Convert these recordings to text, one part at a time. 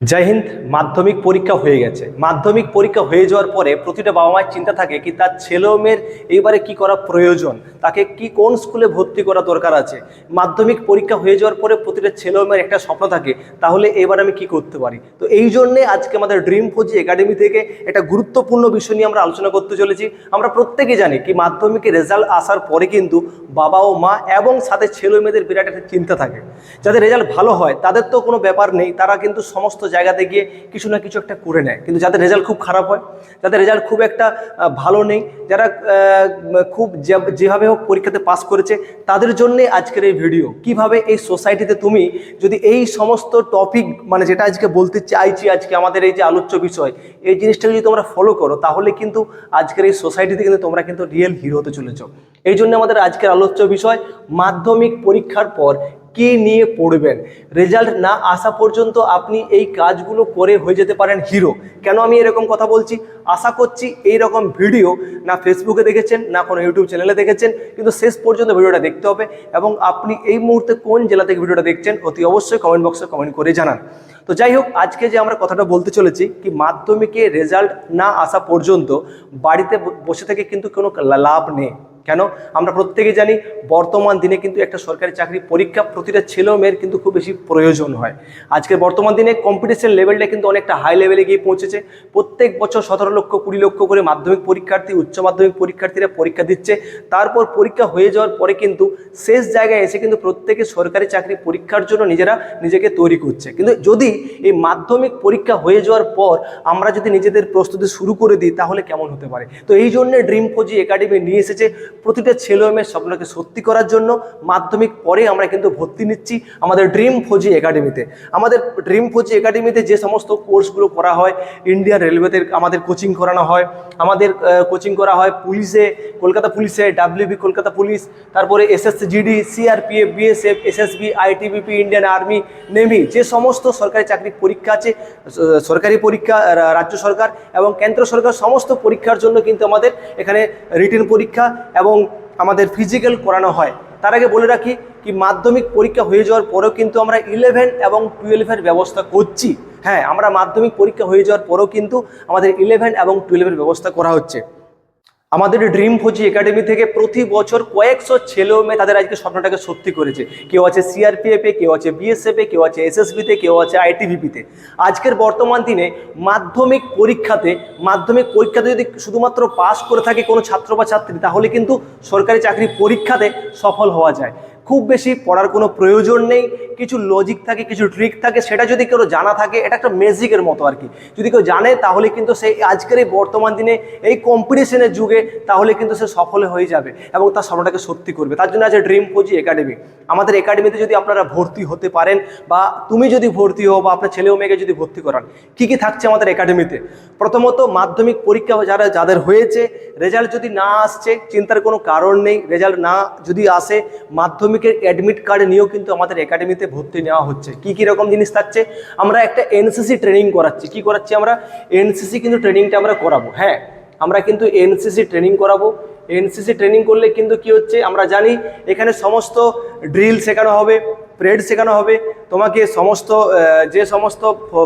জয় হিন্দ, মাধ্যমিক পরীক্ষা হয়ে গেছে। মাধ্যমিক পরীক্ষা হয়ে যাওয়ার পরে প্রতিটা বাবা মায়ের চিন্তা থাকে কি, তার ছেলে মেয়ের এইবারে কি করা প্রয়োজন? তাকে কি, কোন স্কুলে ভর্তি করা দরকার আছে? মাধ্যমিক পরীক্ষা হয়ে যাওয়ার পরে প্রতিটা ছেলে মেয়ের একটা স্বপ্ন থাকে, তাহলে এবার আমি কি করতে পারি? তো এই জন্যে আজকে আমাদের ড্রিম ফৌজি একাডেমি থেকে একটা গুরুত্বপূর্ণ বিষয় নিয়ে আমরা আলোচনা করতে চলেছি। আমরা প্রত্যেকে জানি কি, মাধ্যমিকের রেজাল্ট আসার পরে কিন্তু বাবা ও মা এবং সাথে ছেলে মেয়েদের বিরাট একটা চিন্তা থাকে। যাদের রেজাল্ট ভালো হয়, তাদের তো কোনো ব্যাপার নেই, তারা কিন্তু সমস্ত জায়গাতে গিয়ে কিছু না কিছু একটা করে নেয়। কিন্তু যাদের রেজাল্ট খুব খারাপ হয়, যাদের রেজাল্ট খুব একটা ভালো নেই, যারা খুব যেভাবে হোক পরীক্ষাতে পাস করেছে, তাদের জন্যে আজকের এই ভিডিও কীভাবে এই সোসাইটিতে তুমি যদি এই সমস্ত টপিক মানে যেটা আজকে বলতে চাইছি আজকে আমাদের এই যে আলোচ্য বিষয়, এই জিনিসটা যদি তোমরা ফলো করো, তাহলে কিন্তু আজকের এই সোসাইটিতে কিন্তু তোমরা কিন্তু রিয়েল হিরো হতে চলেছো। এই জন্য আমাদের আজকের আলোচ্য বিষয়, মাধ্যমিক পরীক্ষার পর কি নিয়ে পড়বেন? রেজাল্ট না আসা পর্যন্ত আপনি এই কাজগুলো করে হয়ে যেতে পারেন হিরো। কেন আমি এরকম কথা বলছি? আশা করছি এই রকম ভিডিও না ফেসবুকে দেখেছেন, না কোনো ইউটিউব চ্যানেলে দেখেছেন, কিন্তু শেষ পর্যন্ত ভিডিওটা দেখতে হবে এবং আপনি এই মুহূর্তে কোন জেলা থেকে ভিডিওটা দেখছেন অতি অবশ্যই কমেন্ট বক্সে কমেন্ট করে জানান। তো যাই হোক, আজকে যে আমরা কথাটা বলতে চলেছি কি মাধ্যমিকে রেজাল্ট না আসা পর্যন্ত বাড়িতে বসে থেকে কিন্তু কোনো লাভ নেই। কেন? আমরা প্রত্যেকে জানি বর্তমান দিনে কিন্তু একটা সরকারি চাকরি পরীক্ষা প্রতিটা ছেলে মেয়ের কিন্তু খুব বেশি প্রয়োজন হয়। আজকের বর্তমান দিনে কম্পিটিশন লেভেলটা কিন্তু অনেকটা হাই লেভেলে গিয়ে পৌঁছেছে। প্রত্যেক বছর সতেরো লক্ষ, কুড়ি লক্ষ করে মাধ্যমিক পরীক্ষার্থী, উচ্চ মাধ্যমিক পরীক্ষার্থীরা পরীক্ষা দিচ্ছে। তারপর পরীক্ষা হয়ে যাওয়ার পরে কিন্তু শেষ জায়গায় এসে কিন্তু প্রত্যেকে সরকারি চাকরি পরীক্ষার জন্য নিজেরা নিজেকে তৈরি করছে। কিন্তু যদি এই মাধ্যমিক পরীক্ষা হয়ে যাওয়ার পর আমরা যদি নিজেদের প্রস্তুতি শুরু করে দিই, তাহলে কেমন হতে পারে? তো এই জন্য ড্রিম ফৌজি একাডেমি নিয়ে এসেছে। প্রতিটা ছেলে মেয়ের স্বপ্নকে সত্যি করার জন্য মাধ্যমিক পরে আমরা কিন্তু ভর্তি নিচ্ছি আমাদের ড্রিম ফৌজি একাডেমিতে। আমাদের ড্রিম ফৌজি একাডেমিতে যে সমস্ত কোর্সগুলো করা হয়, ইন্ডিয়ান রেলওয়েতে আমাদের কোচিং করানো হয়, আমাদের কোচিং করা হয় পুলিশে, কলকাতা পুলিশে, ডাব্লিউবি কলকাতা পুলিশ, তারপরে SSC, GD, CRPF, BSF, SSB, ITBP, Indian army, navy, যে সমস্ত সরকারি চাকরির পরীক্ষা আছে সরকারি পরীক্ষা রাজ্য সরকার এবং কেন্দ্র সরকার সমস্ত পরীক্ষার জন্য কিন্তু আমাদের এখানে রিটেন পরীক্ষা এবং আমাদের ফিজিক্যাল করানো হয়। তার আগে বলে রাখি কি, মাধ্যমিক পরীক্ষা হয়ে যাওয়ার পরেও কিন্তু আমরা ইলেভেন এবং টুয়েলভের ব্যবস্থা করছি। হ্যাঁ আমরা মাধ্যমিক পরীক্ষা হয়ে যাওয়ার পরেও কিন্তু আমাদের ইলেভেন এবং টুয়েলভের ব্যবস্থা করা হচ্ছে। আমাদের ড্রিম ফোজি একাডেমি থেকে প্রতি বছর কয়েকশো ছেলে মেয়ে তাদের আজকে স্বপ্নটাকে সত্যি করেছে। কেউ আছে সিআরপিএফে কেউ আছে বিএসএফে কেউ আছে এসএসবিতে কেউ আছে আইটিভিপিতে আজকের বর্তমান দিনে মাধ্যমিক পরীক্ষাতে মাধ্যমিক পরীক্ষাতে যদি শুধুমাত্র পাশ করে থাকে কোনো ছাত্র বা ছাত্রী, তাহলে কিন্তু সরকারি চাকরি পরীক্ষাতে সফল হওয়া যায়। খুব বেশি পড়ার কোনো প্রয়োজন নেই, কিছু লজিক থাকে, কিছু ট্রিক থাকে, সেটা যদি কেউ জানা থাকে, এটা একটা ম্যাজিকের মতো আর কি। যদি কেউ জানে, তাহলে কিন্তু সে আজকের এই বর্তমান দিনে, এই কম্পিটিশনের যুগে, তাহলে কিন্তু সে সফল হয়ে যাবে এবং তার স্বপ্নটাকে সত্যি করবে। তার জন্য আছে ড্রিম কোচি একাডেমি আমাদের একাডেমিতে যদি আপনারা ভর্তি হতে পারেন বা তুমি যদি ভর্তি হও বা আপনার ছেলে ও মেয়েকে যদি ভর্তি করান, কি কি থাকছে আমাদের একাডেমিতে? প্রথমত মাধ্যমিক পরীক্ষা যারা, যাদের হয়েছে রেজাল্ট যদি না আসছে, চিন্তার কোনো কারণ নেই রেজাল্ট না যদি আসে, মাধ্যমিকের অ্যাডমিট কার্ড নিয়েও কিন্তু আমাদের একাডেমিতে ভর্তি নেওয়া হচ্ছে। কি কি রকম জিনিস থাকছে? আমরা একটা এনসিসি ট্রেনিং করাচ্ছি। কি করাচ্ছি আমরা? এনসিসি কিন্তু ট্রেনিংটা আমরা করাবো হ্যাঁ? আমরা কিন্তু এনসিসি ট্রেনিং করাবো। এনসিসি ট্রেনিং করলে কিন্তু কি হচ্ছে? আমরা জানি এখানে সমস্ত ড্রিল শেখানো হবে প্রেড শেখানো হবে। তোমাকে সমস্ত যে সমস্ত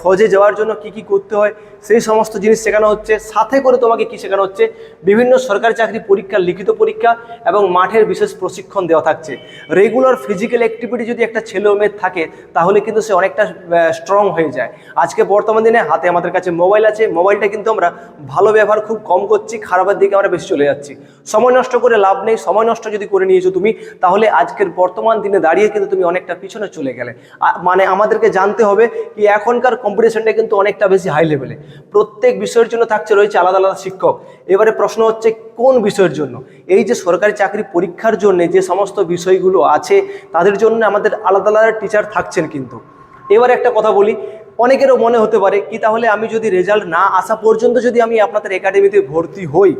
ফৌজে যাওয়ার জন্য কি কি করতে হয়, সেই সমস্ত জিনিস শেখানো হচ্ছে। সাথে করে তোমাকে কি শেখানো হচ্ছে? বিভিন্ন সরকারি চাকরি পরীক্ষা, লিখিত পরীক্ষা এবং মাঠের বিশেষ প্রশিক্ষণ দেওয়া থাকছে। রেগুলার ফিজিক্যাল অ্যাক্টিভিটি যদি একটা ছেলে মেয়ের থাকে, তাহলে কিন্তু সে অনেকটা স্ট্রং হয়ে যায়। আজকে বর্তমান দিনে হাতে আমাদের কাছে মোবাইল আছে। মোবাইলটা কিন্তু আমরা ভালো ব্যবহার খুব কম করছি, খারাপের দিকে আমরা বেশি চলে যাচ্ছি। সময় নষ্ট করে লাভ নেই, সময় নষ্ট যদি করে নিয়েছো তুমি, তাহলে আজকের বর্তমান দিনে দাঁড়িয়ে কিন্তু তুমি অনেকটা পিছনে চলে গেলে। মানে আমাদেরকে জানতে হবে কি এখনকার কম্পিটিশনটা কিন্তু অনেকটা বেশি হাই লেভেলে প্রত্যেক বিষয়ের জন্য থাকছে রয়েছে আলাদা আলাদা শিক্ষক। এবারে প্রশ্ন হচ্ছে, কোন বিষয়ের জন্য? এই যে সরকারি চাকরি পরীক্ষার জন্য যে সমস্ত বিষয়গুলো আছে, তাদের জন্য আমাদের আলাদা আলাদা টিচার থাকছেন কিন্তু। এবার একটা কথা বলি, অনেকেরও মনে হতে পারে কি, তাহলে আমি যদি রেজাল্ট না আসা পর্যন্ত যদি আমি আপনাদের একাডেমিতে ভর্তি হই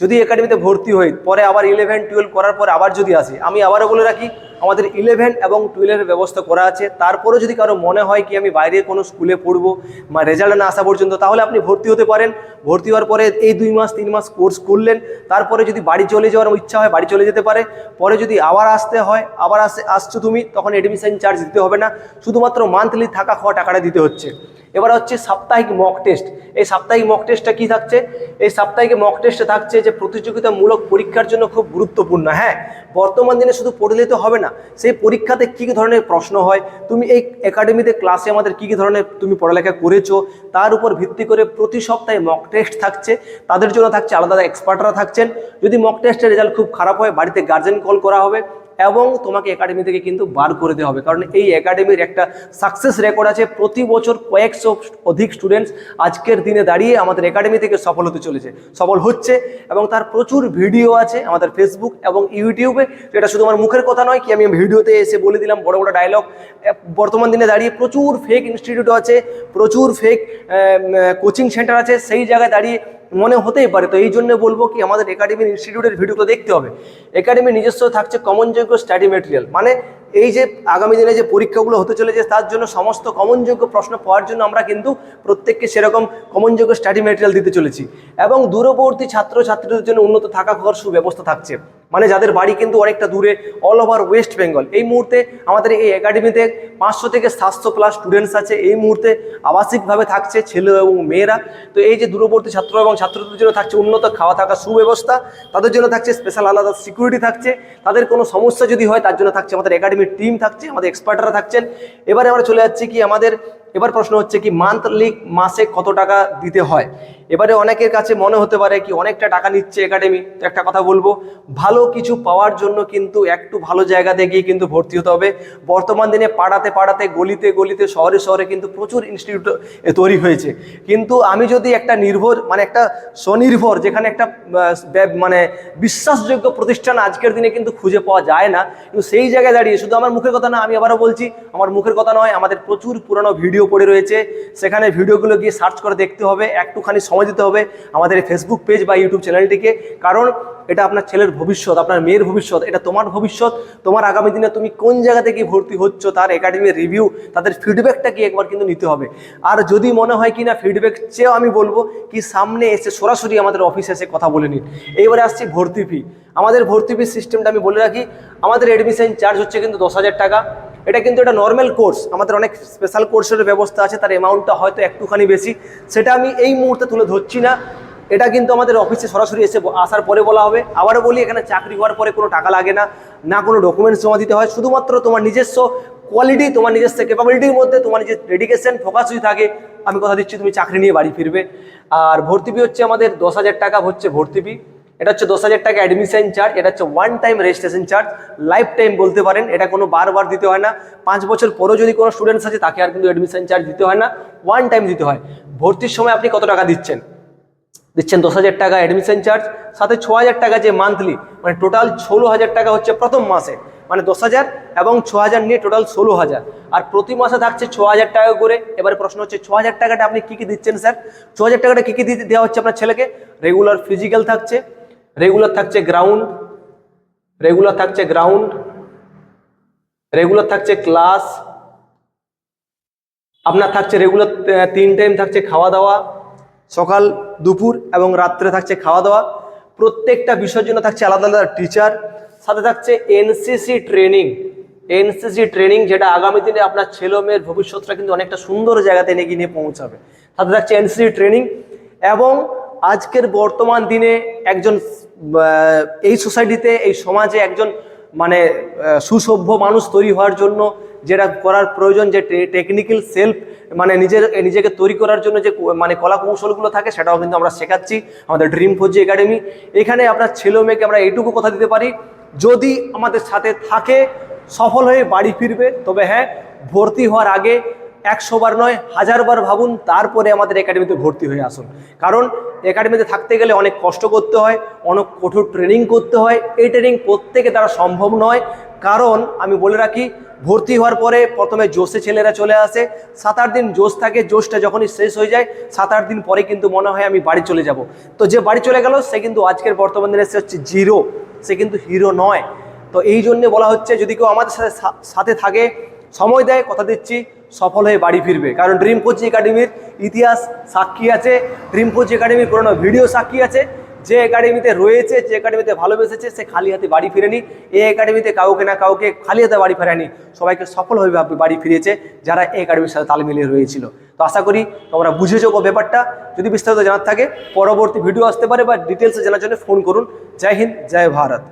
যদি একাডেমিতে ভর্তি হই, পরে আবার ইলেভেন টুয়েলভ করার পরে আবার যদি আসি, আমি আবারও বলে রাখি আমাদের ইলেভেন এবং টুয়েলভের ব্যবস্থা করা আছে। তারপরে যদি কারও মনে হয় কি আমি বাইরে কোনো স্কুলে পড়ব বা রেজাল্ট না আসা পর্যন্ত, তাহলে আপনি ভর্তি হতে পারেন। ভর্তি হওয়ার পরে এই দুই মাস, তিন মাস কোর্স করলেন। তারপরে যদি বাড়ি চলে যাওয়ার ইচ্ছা হয়, বাড়ি চলে যেতে পারে। পরে যদি আবার আসতে হয়, আবার আসে, আসছো তুমি, তখন এডমিশন চার্জ দিতে হবে না। শুধুমাত্র মান্থলি থাকা খাওয়া টাকাটা দিতে হচ্ছে। এবার হচ্ছে সাপ্তাহিক মক টেস্ট এই সাপ্তাহিক মক টেস্টটা কি থাকছে? এই সাপ্তাহিক মক টেস্টে থাকছে যে প্রতিযোগিতামূলক পরীক্ষার জন্য খুব গুরুত্বপূর্ণ। হ্যাঁ বর্তমান দিনে শুধু পড়লে তো হবে না। সেই পরীক্ষাতে কী কী ধরনের প্রশ্ন হয়? তুমি এই একাডেমিতে ক্লাসে আমাদের কী কী ধরনের তুমি পড়ালেখা করেছ? তার উপর ভিত্তি করে প্রতি সপ্তাহে মক টেস্ট থাকছে। তাদের জন্য থাকছে আলাদা এক্সপার্টরা থাকছেন। যদি মক টেস্টের রেজাল্ট খুব খারাপ হয়, বাড়িতে গার্জেন কল করা হবে। এবং তোমাকে একাডেমি থেকে কিন্তু বার করে দেওয়া হবে। কারণ এই একাডেমির একটা সাকসেস রেকর্ড আছে। প্রতি বছর কয়েকশো অধিক স্টুডেন্টস আজকের দিনে দাঁড়িয়ে আমাদের একাডেমি থেকে সফল হতে চলেছে। সফল হচ্ছে এবং তার প্রচুর ভিডিও আছে আমাদের ফেসবুক এবং ইউটিউবে যেটা শুধু আমার মুখের কথা নয়, কি আমি ভিডিওতে এসে বলে দিলাম বড় বড় ডায়লগ বর্তমান দিনে দাঁড়িয়ে প্রচুর ফেক ইনস্টিটিউট আছে, প্রচুর ফেক কোচিং সেন্টার আছে। সেই জায়গায় দাঁড়িয়ে মনে হতেই পারে। তো এই জন্য বলব কি, আমাদের একাডেমি ইনস্টিটিউটের ভিডিওগুলো দেখতে হবে। একাডেমি নিজস্ব থাকছে কমনযোগ্য স্টাডি মেটেরিয়াল মানে এই যে আগামী দিনে যে পরীক্ষাগুলো হতে চলেছে, তার জন্য সমস্ত কমনযোগ্য প্রশ্ন পাওয়ার জন্য আমরা কিন্তু প্রত্যেককে সেরকম কমনযোগ্য স্টাডি মেটেরিয়াল দিতে চলেছি। এবং দূরবর্তী ছাত্রছাত্রীদের জন্য উন্নত থাকা খাওয়ার সুব্যবস্থা থাকছে। মানে যাদের বাড়ি কিন্তু অনেকটা দূরে অল ওভার ওয়েস্ট বেঙ্গল এই মুহূর্তে আমাদের এই একাডেমিতে পাঁচশো থেকে সাতশো প্লাস স্টুডেন্টস আছে। এই মুহূর্তে আবাসিকভাবে থাকছে ছেলে এবং মেয়েরা। তো এই যে দূরবর্তী ছাত্র এবং ছাত্রদের জন্য থাকছে উন্নত খাওয়া থাকা সুব্যবস্থা। তাদের জন্য থাকছে স্পেশাল আলাদা সিকিউরিটি থাকছে। তাদের কোনো সমস্যা যদি হয়, তার জন্য থাকছে আমাদের একাডেমির টিম থাকছে, আমাদের এক্সপার্টরা থাকছেন। এবারে আমরা চলে যাচ্ছি কি আমাদের এবার প্রশ্ন হচ্ছে কি মান্থলি মাসে কত টাকা দিতে হয়? এবারে অনেকের কাছে মনে হতে পারে কি, অনেকটা টাকা নিচ্ছে একাডেমি তো একটা কথা বলব, ভালো কিছু পাওয়ার জন্য কিন্তু একটু ভালো জায়গাতে গিয়ে কিন্তু ভর্তি হতে হবে। বর্তমান দিনে পাড়াতে পাড়াতে, গলিতে গলিতে, শহরে শহরে কিন্তু প্রচুর ইনস্টিটিউট তৈরি হয়েছে। কিন্তু আমি যদি একটা নির্ভর মানে একটা স্বনির্ভর, যেখানে একটা মানে বিশ্বাসযোগ্য প্রতিষ্ঠান আজকের দিনে কিন্তু খুঁজে পাওয়া যায় না, কিন্তু সেই জায়গায় দাঁড়িয়ে, শুধু আমার মুখের কথা না, আমি আবারও বলছি, আমার মুখের কথা নয়, আমাদের প্রচুর পুরনো ভিডিও পড়ে রয়েছে, সেখানে ভিডিওগুলো গিয়ে সার্চ করে দেখতে হবে, একটুখানি সময় দিতে হবে আমাদের ফেসবুক পেজ বা ইউটিউব চ্যানেলটিকে কারণ এটা আপনার ছেলের ভবিষ্যৎ, আপনার মেয়ের ভবিষ্যৎ, এটা তোমার ভবিষ্যৎ। তোমার আগামী দিনে তুমি কোন জায়গা থেকে ভর্তি হচ্ছ, তার একাডেমির রিভিউ তাদের ফিডব্যাকটা কি একবার কিন্তু নিতে হবে। আর যদি মনে হয় কি না ফিডব্যাক চেয়েও আমি বলব কি, সামনে এসে সরাসরি আমাদের অফিসে এসে কথা বলে নিন। এইবারে আসছি ভর্তি ফি আমাদের ভর্তি ফি সিস্টেমটা আমি বলে রাখি, আমাদের এডমিশন চার্জ হচ্ছে কিন্তু দশ হাজার টাকা। এটা কিন্তু একটা নর্মাল কোর্স আমাদের অনেক স্পেশাল কোর্সের ব্যবস্থা আছে, তার অ্যামাউন্টটা হয়তো একটুখানি বেশি। সেটা আমি এই মুহূর্তে তুলে ধরছি না। এটা কিন্তু আমাদের অফিসে সরাসরি এসে আসার পরে বলা হবে। আবারও বলি, এখানে চাকরি হওয়ার পরে কোনো টাকা লাগে না না কোনো ডকুমেন্টস জমা দিতে হয়। শুধুমাত্র তোমার নিজস্ব কোয়ালিটি তোমার নিজস্ব ক্যাপাবিলিটির মধ্যে তোমার নিজের ডেডিকেশন ফোকাস যদি থাকে। আমি কথা দিচ্ছি, তুমি চাকরি নিয়ে বাড়ি ফিরবে। আর ভর্তি ফি হচ্ছে আমাদের দশ হাজার টাকা, হচ্ছে ভর্তি ফি এটা হচ্ছে দশ হাজার টাকা অ্যাডমিশন চার্জ এটা হচ্ছে one time registration charge life time বলতে পারেন। এটা কোনো বারবার দিতে হয় না। পাঁচ বছর পরেও যদি কোনো স্টুডেন্টস আছে, তাকে আর কিন্তু অ্যাডমিশন চার্জ দিতে হয় না। ওয়ান টাইম দিতে হয়। ভর্তির সময় আপনি কত টাকা দিচ্ছেন? দিচ্ছেন দশ হাজার টাকা অ্যাডমিশন চার্জ সাথে ছ হাজার টাকা যে মান্থলি মানে টোটাল ষোলো হাজার টাকা হচ্ছে প্রথম মাসে। মানে দশ হাজার এবং ছ হাজার নিয়ে টোটাল ষোলো হাজার। আর প্রতি মাসে থাকছে ছ হাজার টাকা করে। এবারে প্রশ্ন হচ্ছে, ছ হাজার টাকাটা আপনি কী কী দিচ্ছেন, স্যার? ছ হাজার টাকাটা কী কী দিতে দেওয়া হচ্ছে আপনার ছেলেকে? রেগুলার ফিজিক্যাল থাকছে। রেগুলার থাকছে গ্রাউন্ড রেগুলার থাকছে গ্রাউন্ড রেগুলার থাকছে ক্লাস আপনার থাকছে রেগুলার তিন টাইম থাকছে খাওয়া দাওয়া সকাল, দুপুর এবং রাত্রে থাকছে খাওয়া দাওয়া প্রত্যেকটা বিষয়ের জন্য থাকছে আলাদা আলাদা টিচার সাথে থাকছে এনসিসি ট্রেনিং এনসিসি ট্রেনিং যেটা আগামী দিনে আপনার ছেলে মেয়ের ভবিষ্যৎটা কিন্তু অনেকটা সুন্দর জায়গাতে নিয়ে গিয়ে নিয়ে পৌঁছাবে। সাথে থাকছে এনসিসি ট্রেনিং এবং আজকের বর্তমান দিনে একজন এই সোসাইটিতে, এই সমাজে একজন মানে সুসভ্য মানুষ তৈরি হওয়ার জন্য যেটা করার প্রয়োজন, যে টেকনিক্যাল সেলফ মানে নিজের, নিজেকে তৈরি করার জন্য যে মানে কলা কৌশলগুলো থাকে সেটাও কিন্তু আমরা শেখাচ্ছি আমাদের ড্রিম ফৌজি একাডেমি। এখানে আপনার ছেলে মেয়েকে আমরা এইটুকু কথা দিতে পারি, যদি আমাদের সাথে থাকে, সফল হয়ে বাড়ি ফিরবে, তবে হ্যাঁ ভর্তি হওয়ার আগে একশো বার নয় হাজার বার ভাবুন, তারপরে আমাদের একাডেমিতে ভর্তি হয়ে আসুন। কারণ একাডেমিতে থাকতে গেলে অনেক কষ্ট করতে হয়, অনেক কঠোর ট্রেনিং করতে হয়। এই ট্রেনিং প্রত্যেকে তারা সম্ভব নয়। কারণ আমি বলে রাখি, ভর্তি হওয়ার পরে প্রথমে জোশে ছেলেরা চলে আসে। সাত আট দিন জোশ থাকে, জোশটা যখনই শেষ হয়ে যায় সাত আট দিন পরে কিন্তু মনে হয় আমি বাড়ি চলে যাব। তো যে বাড়ি চলে গেল, সে কিন্তু আজকের বর্তমান দিনে সে হচ্ছে জিরো, সে কিন্তু হিরো নয়। তো এই জন্যে বলা হচ্ছে, যদি কেউ আমাদের সাথে সাথে থাকে, সময় দেয়, কথা দিচ্ছি। সফল হয়ে বাড়ি ফিরবে। কারণ ড্রিম কোচিং একাডেমির ইতিহাস সাক্ষী আছে ড্রিম কোচিং একাডেমির পুরোনো ভিডিও সাক্ষী আছে। যে একাডেমিতে রয়েছে, যে একাডেমিতে ভালোবেসেছে, সে খালি হাতে বাড়ি ফিরেনি। এই একাডেমিতে কাউকে না কাউকে খালি হাতে বাড়ি ফেরায়নি। সবাইকে সফলভাবে বাড়ি ফিরিয়েছে যারা এই একাডেমির সাথে তাল মিলিয়ে রয়েছিল। তো আশা করি তোমরা বুঝেছ ব্যাপারটা। যদি বিস্তারিত জানার থাকে, পরবর্তী ভিডিও আসতে পারে বা ডিটেলসে জানার জন্য ফোন করুন। জয় হিন্দ, জয় ভারত।